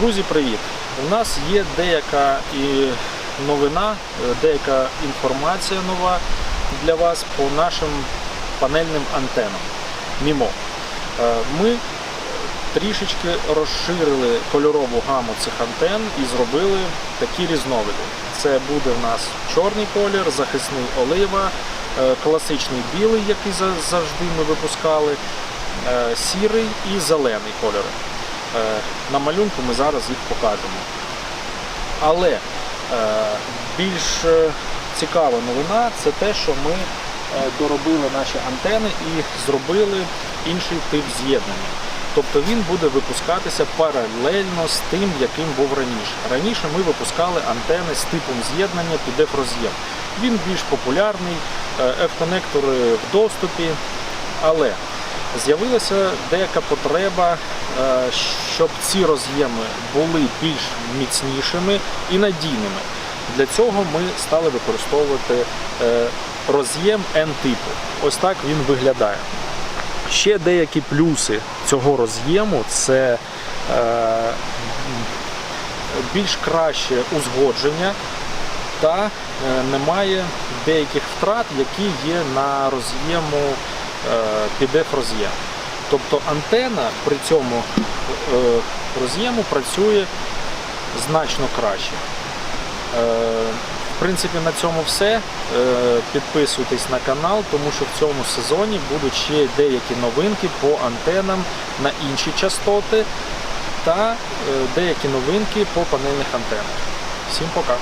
Друзі, привіт! У нас є деяка і новина, е, деяка інформація нова для вас по нашим панельним антенам. Мімо. Е, Ми трішечки розширили кольорову гаму цих антен і зробили такі різновиди. Це буде в нас чорний колір, захисний олива, е, класичний білий, який завжди ми випускали, е, сірий і зелений кольори. Е, На малюнку ми зараз їх покажемо. Але е, більш е, цікава новина це те, що ми доробили наші антени і зробили інший тип з'єднання. Тобто він буде випускатися паралельно з тим, яким був раніше. Раніше ми випускали антени з типом з'єднання під F-роз'єм. Він більш популярний, F-конектори в доступі, але з'явилася деяка потреба, щоб ці роз'єми були більш міцнішими і надійними. Для цього ми стали використовувати е, роз'єм N-типу. Ось так він виглядає. Ще деякі плюси цього роз'єму це е, більш краще узгодження та е, немає деяких втрат, які є на роз'єму е, під F-роз'єм. Тобто антена при цьому е, роз'єму працює значно краще. Е, В принципі, на цьому все. Е, Підписуйтесь на канал, тому що в цьому сезоні будуть ще деякі новинки по антенам на інші частоти та деякі новинки по панельних антенах. Всім пока!